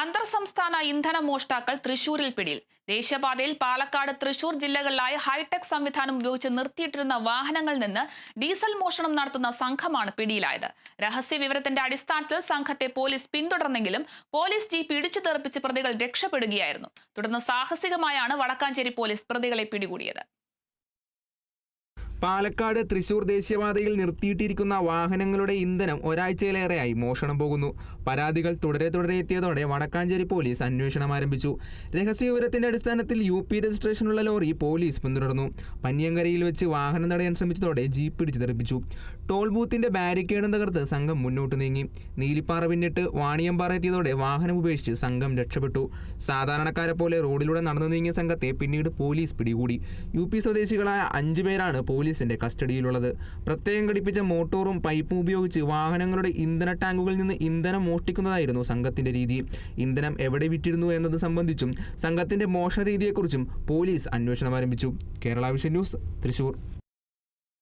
അന്തർ സംസ്ഥാന ഇന്ധന മോഷ്ടാക്കൾ തൃശൂരിൽ പിടിയിൽ. ദേശീയപാതയിൽ പാലക്കാട് തൃശൂർ ജില്ലകളിലായി ഹൈടെക് സംവിധാനം ഉപയോഗിച്ച് നിർത്തിയിട്ടിരുന്ന വാഹനങ്ങളിൽ നിന്ന് ഡീസൽ മോഷണം നടത്തുന്ന സംഘമാണ് പിടിയിലായത്. രഹസ്യ വിവരത്തിന്റെ അടിസ്ഥാനത്തിൽ സംഘത്തെ പോലീസ് പിന്തുടർന്നെങ്കിലും പോലീസ് ജീപ്പ് ഇടിച്ചു തെറിപ്പിച്ച് പ്രതികൾ രക്ഷപ്പെടുകയായിരുന്നു. തുടർന്ന് സാഹസികമായാണ് വടക്കാഞ്ചേരി പോലീസ് പ്രതികളെ പിടികൂടിയത്. പാലക്കാട് തൃശൂർ ദേശീയപാതയിൽ നിർത്തിയിട്ടിരിക്കുന്ന വാഹനങ്ങളുടെ ഇന്ധനം ഒരാഴ്ചയിലേറെയായി മോഷണം പോകുന്നു. പരാതികൾ തുടരെ തുടരെ എത്തിയതോടെ വടക്കാഞ്ചേരി പോലീസ് അന്വേഷണം ആരംഭിച്ചു. രഹസ്യവിവരത്തിന്റെ അടിസ്ഥാനത്തിൽ യു പി രജിസ്ട്രേഷനുള്ള ലോറി പോലീസ് പിന്തുടർന്നു. പന്നിയങ്കരയിൽ വെച്ച് വാഹനം തടയാൻ ശ്രമിച്ചതോടെ ജീപ്പ് പിടിച്ചു തെറിപ്പിച്ചു ടോൾ ബൂത്തിന്റെ ബാരിക്കേഡ് തകർത്ത് സംഘം മുന്നോട്ട് നീങ്ങി. നീലിപ്പാറ പിന്നിട്ട് വാണിയമ്പാറ എത്തിയതോടെ വാഹനം ഉപേക്ഷിച്ച് സംഘം രക്ഷപ്പെട്ടു. സാധാരണക്കാരെ പോലെ റോഡിലൂടെ നടന്നു നീങ്ങിയ സംഘത്തെ പിന്നീട് പോലീസ് പിടികൂടി. യു പി സ്വദേശികളായ അഞ്ചു പേരാണ് പോലീസിന്റെ കസ്റ്റഡിയിലുള്ളത്. പ്രത്യേകം ഘടിപ്പിച്ച മോട്ടോറും പൈപ്പും ഉപയോഗിച്ച് വാഹനങ്ങളുടെ ഇന്ധന ടാങ്കുകളിൽ നിന്ന് ഇന്ധനം മോഷ്ടിക്കുന്നതായിരുന്നു സംഘത്തിന്റെ രീതി. ഇന്ധനം എവിടെ വിറ്റിരുന്നു എന്നത് സംബന്ധിച്ചും സംഘത്തിന്റെ മോഷണ രീതിയെക്കുറിച്ചും പോലീസ് അന്വേഷണം ആരംഭിച്ചു. Kerala vision news Thrissur.